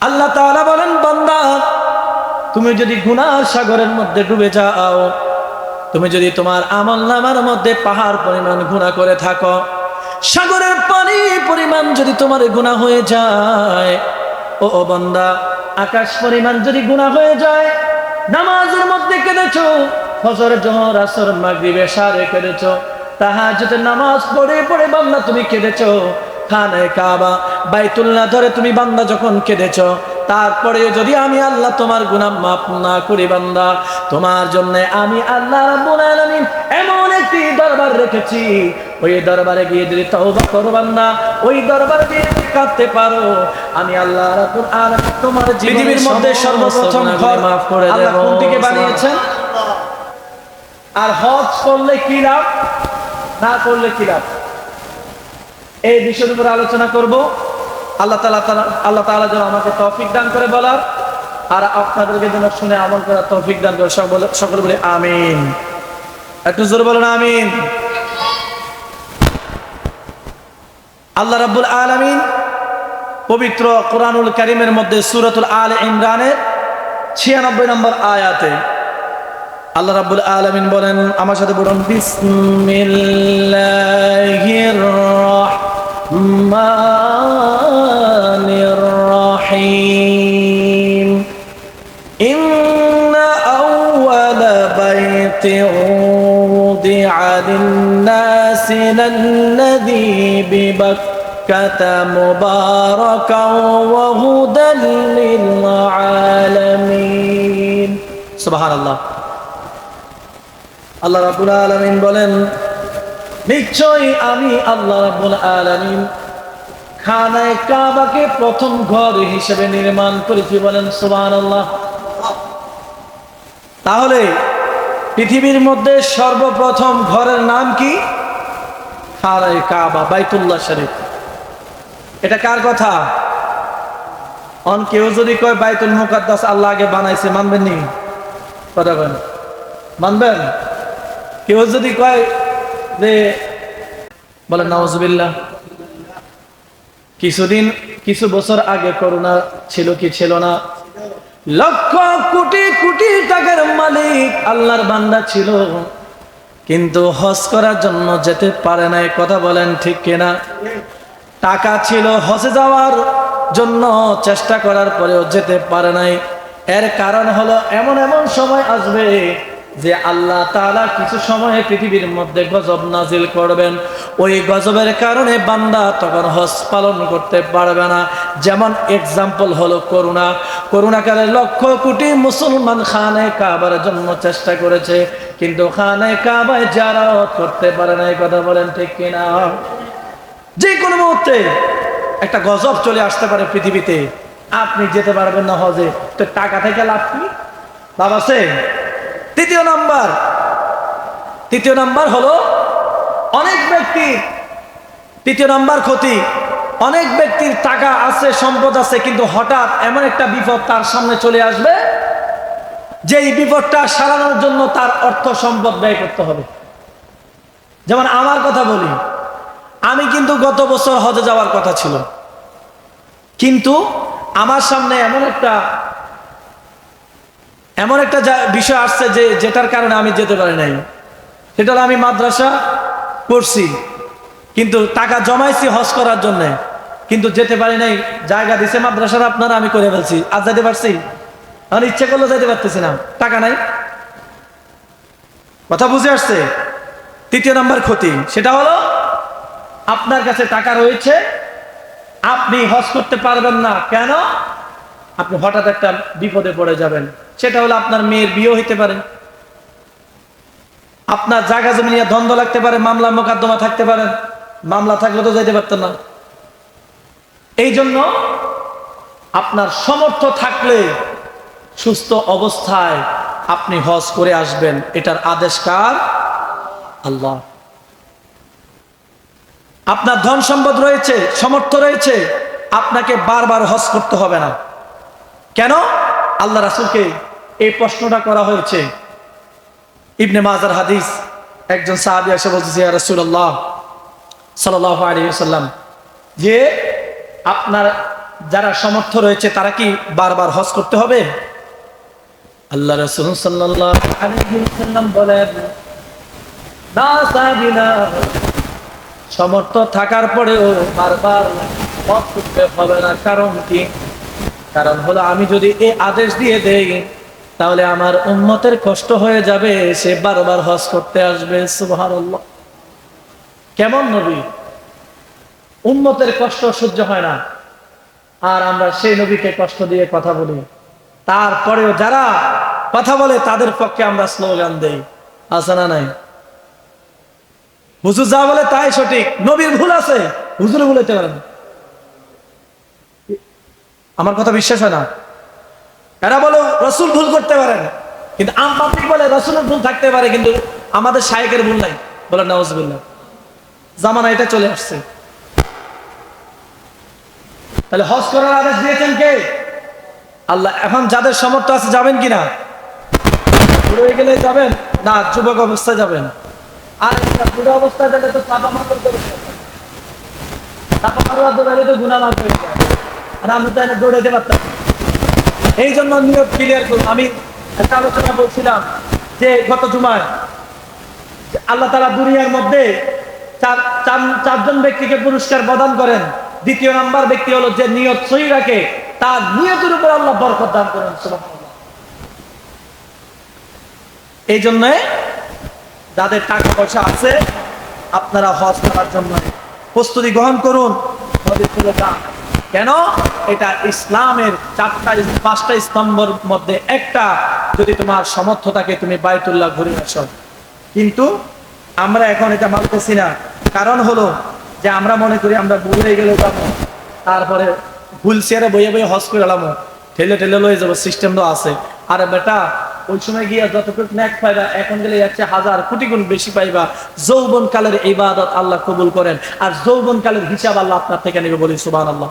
আল্লাহ তাআলা বলেন, বান্দা, তুমি যদি গুনাহ সাগরের মধ্যে ডুবে যাও, তুমি যদি তোমার আমল নামার মধ্যে পাহাড় পরিমাণ গুণা করে থাকো, সাগরের পানি পরিমাণ যদি তোমার গুণা হয়ে যায়, ও বান্দা, আকাশ পরিমাণ যদি গুণা হয়ে যায়, নামাজের মধ্যে কেঁদেছো, ফজর, জোহর, আসর, মাগরিবে সারে কেঁদেছো যদি নামাজ পড়ে পড়ে বান্দা, তুমি কেঁদেছো খানে কাবা বাইতুল্লাহ ধরে তুমি বান্দা যখন কেঁদেছ তারপরে যদি আমি আল্লাহ তোমার গুনাহ মাফ না করি বান্দা তোমার জন্য আমি আল্লাহ রাব্বুল আলামিন এমন একটি দরবার রেখেছি। ওই দরবারে গিয়ে যদি তওবা করো বান্দা ওই দরবারে গিয়ে কাঁদতে পারো আমি আল্লাহ রাব্বুল আলামিন তোমার পৃথিবীর মধ্যে সর্বপ্রথম ঘর মাফ করে দেব কোন দিকে বানিয়েছেন? আর হজ করলে কি লাভ? না করলে কি লাভ? এই বিষয়ের উপর আলোচনা করব। আল্লাহ তালা আল্লাহ তালা যেন আমাকে তৌফিক দান করে বলার, আর আপনাদেরকে যেন শুনে আমল করার তৌফিক দান করে সকলে বলে আমিন। একটু জোর বলুন আমিন। আল্লাহ রাব্বুল আলামিন পবিত্র কোরআনুল কারিমের মধ্যে সূরাতুল আল ইমরানের ছিয়ানব্বই নম্বর আয়াতে আল্লাহ রাব্বুল আলামিন বলেন, আমার সাথে বলুন, বিসমিল্লাহির রহমানির রহিম إن أول بيت وضع للناس للذي ببكة مباركا وهدى للعالمين سبحان الله আল্লাহ রাব্বুল আলামিন বলেন নিশ্চয়ই আমি আল্লাহ রাব্বুল আলামিন খানায় কাবাকে প্রথম ঘর হিসেবে নির্মাণ করেছি বলেন সুবহানাল্লাহ। তাহলে পৃথিবীর মধ্যে সর্বপ্রথম ঘরের নাম কি? খানায় কাবা, বাইতুল্লাহ শরীফ। এটা কার কথা? অন কেউ যদি কয় বাইতুল মুকাদ্দাস আল্লাহ আগে বানাইছে, মানবেন নি? কথা মানবেন? কেউ যদি কয় যে বলেন নওয়াজবিল্লাহ কিছুদিন, কিছু বছর আগে করোনা ছিল কি ছিল না? লক্ষ কোটি কোটি টাকার মালিক আল্লাহর বান্দা ছিল। কিন্তু হজ করার জন্য যেতে পারে নাই, কথা বলেন ঠিক কিনা? টাকা ছিল হজে যাওয়ার জন্য, চেষ্টা করার পরেও যেতে পারে নাই। এর কারণ হলো, এমন এমন সময় আসবে যে আল্লাহ তাআলা কিছু সময়ে পৃথিবীর মধ্যে গজব নাজিল করবেন। ওই গজবের কারণে বান্দা তখন হজ পালন করতে পারবে না। যেমন এক্সাম্পল হলো করোনা করোনাকালে লক্ষ কোটি মুসলমান খানে কাবার জন্য চেষ্টা করেছে, কিন্তু খানে কাবায় যারা করতে পারে না, এই কথা বলেন ঠিক কিনা? যে কোনো মুহূর্তে একটা গজব চলে আসতে পারে পৃথিবীতে। আপনি যেতে পারবেন না হজে, তো টাকা থেকে লাভ কি? লাভ আছে? তৃতীয় নাম্বার। তৃতীয় নাম্বার হলো অনেক ব্যক্তি তৃতীয় নাম্বার ক্ষতি। অনেক ব্যক্তির টাকা আছে, সম্পদ আছে, কিন্তু হঠাৎ এমন একটা বিপদ তার সামনে চলে আসবে যে এই বিপদটা সারানোর জন্য তার অর্থ সম্পদ ব্যয় করতে হবে। যেমন আমার কথা বলি, আমি কিন্তু গত বছর হজে যাওয়ার কথা ছিল। কিন্তু আমার সামনে এমন একটা এমন একটা বিষয় আসছে যে যেটার কারণে আমি যেতে পারি নাই। সেটা আমি মাদ্রাসা পড়ছি, কিন্তু টাকা জমাইছি হজ করার জন্য, কিন্তু যেতে পারি নাই, জায়গা দিছে মাদ্রাসার আপনারা, আমি করে ফেলছি। আজ যেতে পারছি? আমার ইচ্ছে করলে যেতে পারতেছি না। টাকা নাই। কথা বুঝে আসছে? তৃতীয় নাম্বার ক্ষতি, সেটা হলো আপনার কাছে টাকা রয়েছে, আপনি হজ করতে পারবেন না। কেন? আপনি হঠাৎ একটা বিপদে পড়ে যাবেন। সেটা হলো আপনার মেয়ের বিয়ে হইতে পারে। আপনার জায়গা জমি নিয়ে দ্বন্দ্ব লাগতে পারে, মামলা মোকদ্দমা থাকতে পারে। মামলা থাকলে তো যাইতে পারতেন না। এই জন্য আপনার সমর্থ থাকলে সুস্থ অবস্থায় আপনি হজ করে আসবেন। এটার আদেশ কার? আল্লাহ। আপনার ধন সম্পদ রয়েছে, সমর্থ রয়েছে, আপনাকে বারবার হজ করতে হবে না। কেন? আল্লাহ রাসুলকে এই প্রশ্নটা করা হয়েছে। ইবনে মাজার হাদিস, একজন সাহাবি এসে বলতেছে, ইয়া রাসূলুল্লাহ, সাল্লাল্লাহু আলাইহি ওয়াসাল্লাম, যে আপনার যারা সমর্থ রয়েছে, তারা কি বারবার হজ করতে হবে? আল্লাহ রসুল সাল্লাম বলেন সমর্থ থাকার পরেও বারবার হজ করতে হবে না। কারণ কি? কারণ হলো আমি যদি এই আদেশ দিয়ে দেই তাহলে আমার উন্মতের কষ্ট হয়ে যাবে, সে বারবার হজ করতে আসবে, সুবহানাল্লাহ। কেমন নবী? উন্মতের কষ্ট সহ্য হয় না। আর আমরা সেই নবীকে কষ্ট দিয়ে কথা বলি। তারপরেও যারা কথা বলে, তাদের পক্ষে আমরা স্লোগান দেই। আছে না নাই? হুজুর যা বলে তাই সঠিক। নবীর ভুল আছে। হুজুর ভুল পারে আমার কথা বিশ্বাস হয় না? এরা বলো, রসুল ভুল করতে পারেন কিন্তু আম বলে রসুলের ভুল থাকতে পারে, কিন্তু আমাদের শায়েকের ভুল নাই। বলে নওয়াজবিল্লাহ জামানা এটা চলে আসছে। তাহলে হজ করার আদেশ দিয়েছেন কে? আল্লাহ, এখন যাদের সামর্থ্য আছে যাবেন কিনা? হয়ে গেলে যাবেন? না, যুবক অবস্থায় যাবেন। আর বুড়ো অবস্থায় গেলে তো চাপা মারতে চাপা মারবার তো গুণা হয়ে আর আমি তো দৌড়াইতে পারতাম না। এই জন্য নিয়োগ ক্লিয়ার করুন আমি একটা আলোচনা বলছিলাম যে গত জুমায় আল্লাহ তালা দুনিয়ার মধ্যে চার, চার- চারজন ব্যক্তিকে পুরস্কার প্রদান করেন। দ্বিতীয় নাম্বার ব্যক্তি হলো যে নিয়ত সহি রাখে, তার নিয়তের উপর আল্লাহ বরকত দান করেন এই জন্য যাদের টাকা পয়সা আছে, আপনারা হজ করার জন্য প্রস্তুতি গ্রহণ করুন যান কেন? এটা ইসলামের চারটা পাঁচটা স্তম্ভের মধ্যে একটা। যদি তোমার সমর্থ থাকে, তুমি বাইতুল্লাহ ঘুরে আসো। কিন্তু আমরা এখন এটা মানতেছি না। কারণ হলো যে আমরা মনে করি আমরা ভুল গেলে যাব তারপরে ভুল চেয়ারে বইয়ে বইয়ে হজ করে এলাম। ঠেলে ঠেলে লয়ে যাব সিস্টেম তো আছে। আরে বেটা, ওই সময় গিয়া যতটুকু ন্যাক পাইবা, এখন গেলে একশো হাজার কোটি গুণ বেশি পাইবা। যৌবন কালের ইবাদত আল্লাহ কবুল করেন। আর যৌবন কালের হিসাব আল্লাহ আপনার থেকে নেবে বলি সুবান আল্লাহ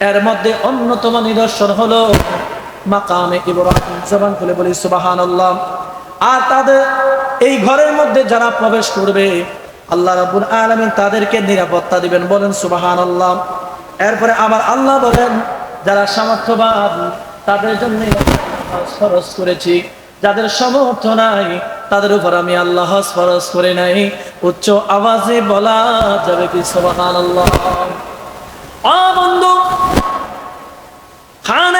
এর মধ্যে অন্যতম নিদর্শন হলো মাকামে ইব্রাহিম। জবান খুলে বলি, সুবহানাল্লাহ। আর তাদের এই ঘরের মধ্যে যারা প্রবেশ করবে, আল্লাহ রাব্বুল আলামিন তাদেরকে নিরাপত্তা দিবেন। বলেন, সুবহানাল্লাহ। এরপরে আবার আল্লাহ বলেন, যারা সামর্থ্যবান, তাদের জন্য খরচ করেছি। যাদের সমর্থ নাই, তাদের উপর আমি আল্লাহ ফরজ করে নাই। উচ্চ আওয়াজে বলা যাবে কি, সুবহানাল্লাহ? আ বন্ধু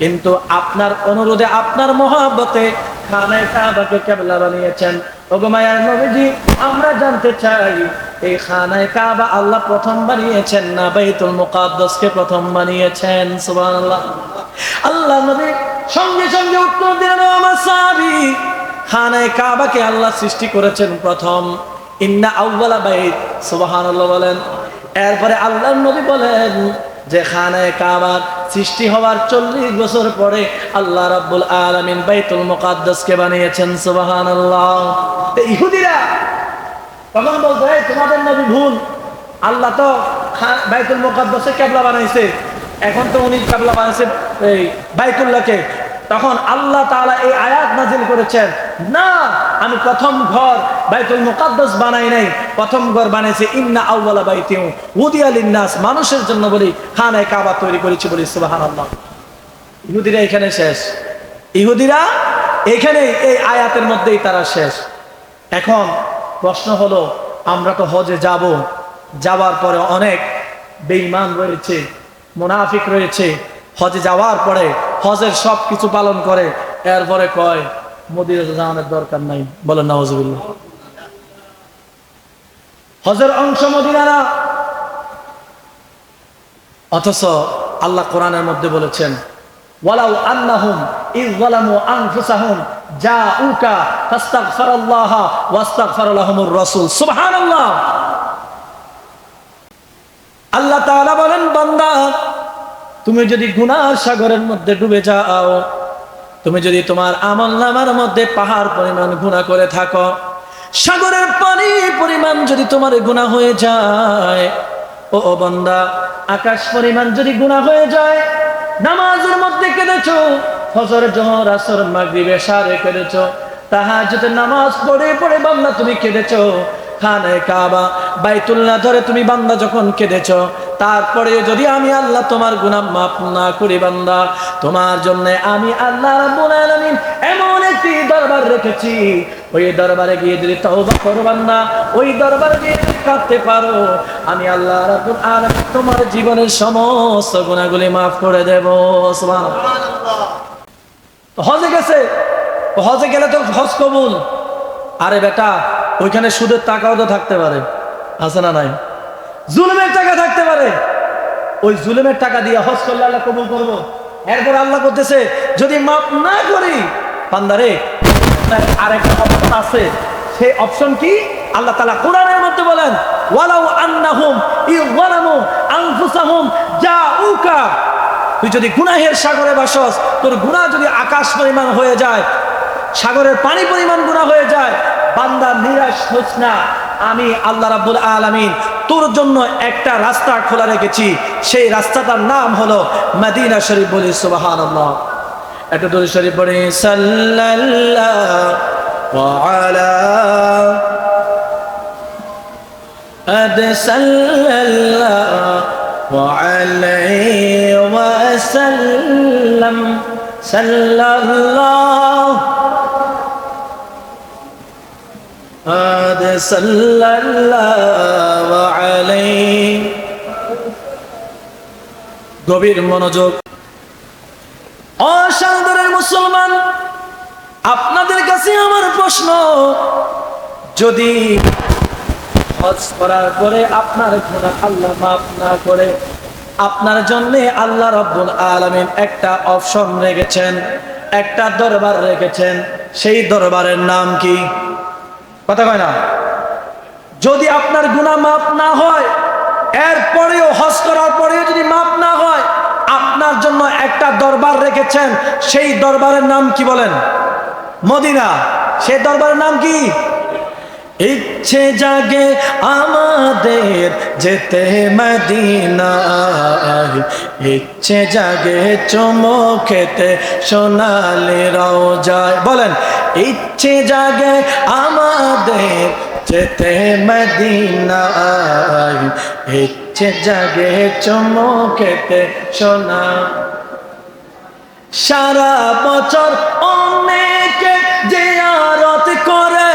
কিন্তু আপনার অনুরোধে, আপনার মহাব্বতে খানায় কাবাকে কেবলা বানিয়েছেন আমরা জানতে চাই, এই খানায় কাবা আল্লাহ প্রথম বানিয়েছেন না বাইতুল মুকাদ্দাসকে প্রথম বানিয়েছেন? সুবহানাল্লাহ। আল্লাহ নবী সঙ্গে সঙ্গে উত্তর দিলেন আমার সাহাবী, খানায় কাবাকে আল্লাহ সৃষ্টি করেছেন প্রথম। ইন্না আউ্বালা বাইত, সুবহানাল্লাহ বলেন। এরপরে আল্লাহ নবী বলেন যে খানায় কাবার সৃষ্টি হওয়ার চল্লিশ বছর পরে আল্লাহ রাব্বুল আলমিন বাইতুল মুকাদ্দাসকে বানিয়েছেন সুবাহান আল্লাহ ইহুদিরা তখন বলতো, এই, তোমাদের নবী ভুল। আল্লাহ তো বাইতুল মুকাদ্দসে কেবলা বানাইছে। এখন তো উনি কেবলা বানাইছে, এই বাইতুল্লাহকে। তখন আল্লাহ তাআলা এই আয়াত নাজিল করেছেন, না, আমি প্রথম ঘর বাইতুল মুকাদ্দাস বানাই নাই। প্রথম ঘর বানাইছে ইন্না আউওয়ালা বাইতিউ উদিয়া লিন্নাস। মানুষের জন্য বলি, খানায় কাবা তৈরি করেছি বলি, সুবহানাল্লাহ। ইহুদিরা এখানে শেষ। ইহুদিরা এখানে এই আয়াতের মধ্যেই তারা শেষ। এখন প্রশ্ন হলো, আমরা তো হজে যাব। যাওয়ার পরে অনেক বেঈমান রয়েছে, মুনাফিক রয়েছে। হজে যাওয়ার পরে হজের সব কিছু পালন করে, এরপরে কয় মোদির জাহানের দরকার নাই। বলেন নওয়াজবিল্লা হজের অংশ মদিনারা। অথচ আল্লাহ কোরআনের মধ্যে বলেছেন আল্লাহ বলেন তুমি যদি গুনার সাগরের মধ্যে ডুবে যাও, তুমি যদি তোমার আমল নামার মধ্যে পাহাড় পরিমাণ গুণা করে থাকো, সাগরের পানি পরিমাণ যদি তোমার গুণা হয়ে যায়, ও বান্দা, আকাশ পরিমাণ যদি গুণা হয়ে যায়, নামাজের মধ্যে কেঁদেছ, ফজর, জহর, আসর, মাগরিবে সারে কেঁদেছ তাহাজ্জুদের নামাজ পড়ে পড়ে বান্দা, তুমি কেঁদেছ খানে কাবা, বাইতুল্লাহ ধরে তুমি বান্দা যখন কেঁদেছ তারপরে যদি আমি আল্লাহ তোমার গুনাহ মাফ না করি বান্দা, তোমার জন্য আমি আল্লাহ রাব্বুল আলামিন এমন একটি দরবার রেখেছি। ওই দরবারে গিয়ে যদি তওবা করো বান্দা, ওই দরবারে গিয়ে কাঁদতে পারো, আমি আল্লাহ রাব্বুল আলামিন তোমার জীবনের সমস্ত গুনাহগুলি মাফ করে দেব। সুবহানাল্লাহ। তো হজে গেছে, হজে গেলে তো হজ কবুল। আরে বেটা ওইখানে সুদের টাকাও তো থাকতে পারে। আছে না নাই? জুলুমের টাকা থাকতে পারে। ওই জুলুমের টাকা দিয়ে হজ করলে আল্লাহ কবুল করব। এরপর আল্লাহ করতেছে, যদি মাপ না করি পান্দারে আরেকটা অপশন আছে। সেই অপশন কি? আল্লাহ তালা কোরআনের মধ্যে বলেন, ওয়ালাউ আন্নাহুম ইযলামু আনফুসাহুম জাউকা। তুই যদি গুনাহের সাগরে বাসস, তোর গুনাহ যদি আকাশ পরিমাণ হয়ে যায়, সাগরের পানি পরিমাণ গুনাহ হয়ে যায় বান্দা নিরাশ হোস না। আমি আল্লাহ রাব্বুল আলামিন তোর জন্য একটা রাস্তা খোলা রেখেছি। সেই রাস্তাটার নাম হলো মদিনা শরীফ বলি, সুবহানাল্লাহ। একটা দরুদ শরীফ পড়ে, সাল্লাল্লাহু আলা صلى الله عليه وسلم صلى الله قد صلى الله عليه গভীর মনোযোগ অসাধারণ মুসলমান আপনাদের কাছে আমার প্রশ্ন যদি হজ করার পরে আপনার গুনাহ আল্লাহ মাফ না করে আপনার জন্য আল্লাহ রব্বুল আলামিন একটা অপশন রেখেছেন একটা দরবার রেখেছেন সেই দরবারের নাম কি কথা কয় না যদি আপনার গুনাহ মাফ না হয়, এরপরেও হজ করার পরেও যদি মাফ না হয়, আপনার জন্য একটা দরবার রেখেছেন, সেই দরবারের নাম কি বলেন? মদিনা। সেই দরবারের নাম কি? ইচ্ছে জাগে আমাদের যেতে মদিনায়। ইচ্ছে জাগে চমকেতে সোনালি যায় বলেন ইচ্ছে জাগে আমাদের যেতে মদিনায়। ইচ্ছে জাগে চমকেতে সোনা। সারা বছর অনেকে জিয়ারত করে।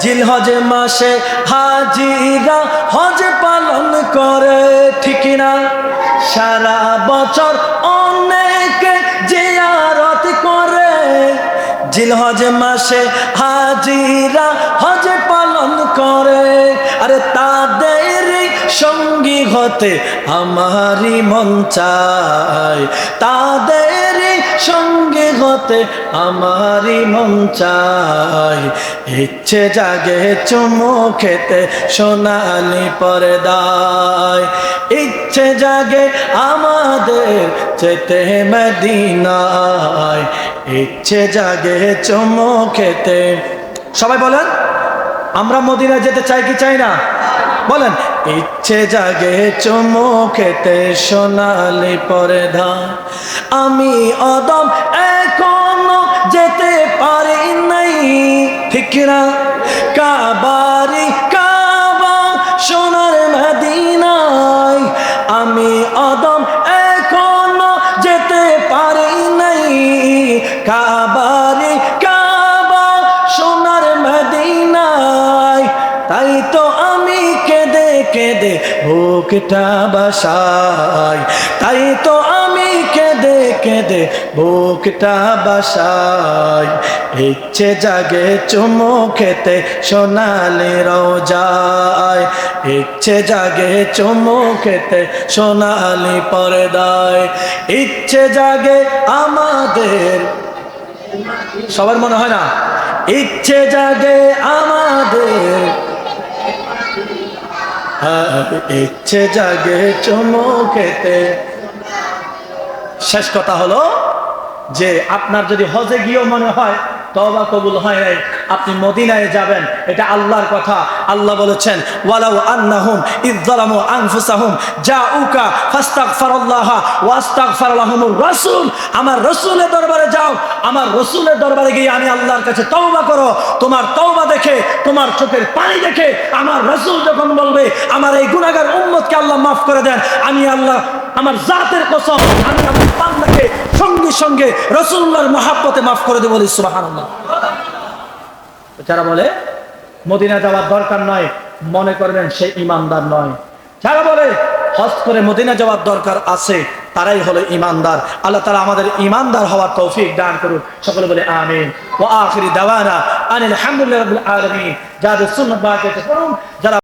জিলহজে মাসে হাজিরা হজ পালন করে, ঠিক না সারা বছর জিলহজ মাসে হাজিরা হজ পালন করে। আরে তাদের সঙ্গী হতে আমারই মন চায়। তাদের সঙ্গে হতে আমারই মন চায়। ইচ্ছে জাগে চুমু খেতে সোনালি পর্দায়। ইচ্ছে জাগে আমাদের যেতে মদিনায়। ইচ্ছে জাগে চুমু খেতে। সবাই বলেন, আমরা মদিনায় যেতে চাই কি চাই না? বলেন। ইচ্ছে জাগে চুমু খেতে সোনালি পরে ধান আমি অদম এখনও যেতে পারি নাই। ঠিক না? কাবারি কাবা সোনার মদিনায়। আমি অদম এখনও যেতে পারি নাই। কাবারি কাবা সোনার মদিনায়। তাই তো কেঁদে বুকটা বাসাই তাই তো আমি কেঁদে কেঁদে বুকটা বাসায়। ইচ্ছে জাগে চুমু খেতে সোনালি রোজায়। ইচ্ছে জাগে চুমু খেতে সোনালি পর্দায়। ইচ্ছে জাগে আমাদের সবার মনে হয় না? ইচ্ছে জাগে আমাদের ইচ্ছে জাগে চুমু খেতে শেষ কথা হলো যে আপনার যদি হজে গিয়েও মনে হয় তবা কবুল হয় নাই। আপনি মদিনায় যাবেন, এটা আল্লাহর কথা। আল্লাহ বলেছেন, ওয়ালাউ আন্নাহুম ইযযালামু আনফুসাহুম জাউকা ফাস্তাগফিরুল্লাহ ওয়াস্তাগফার লাহুমুর রাসূল। আমার রাসূলের দরবারে যাও, আমার রাসূলের দরবারে গিয়ে আমি আল্লাহর কাছে তওবা করো। তোমার তওবা দেখে, তোমার চোখের পানি দেখে, আমার রাসূল যখন বলবে, আমার এই গুনাহগার উম্মতকে আল্লাহ মাফ করে দেন, আমি আল্লাহ আমার জাতের কসম, আমি আমার বান্দাকে সঙ্গে সঙ্গে রসুল্লাহর মহাব্বতে মাফ করে দেবো বলি যারা বলে মদিনা যাওয়ার দরকার নয়, মনে করবেন সে ইমানদার নয়। যারা বলে, হজ করে মদিনা যাওয়ার দরকার আছে, তারাই হলো ইমানদার। আল্লাহ তালা আমাদের ইমানদার হওয়ার তৌফিক দান করুন সকলে বলে, আমিন। ও আখিরি দাওয়ানা আনিল হামদুলিল্লাহ রাব্বিল আলামিন। যাদের সুন্নাত যারা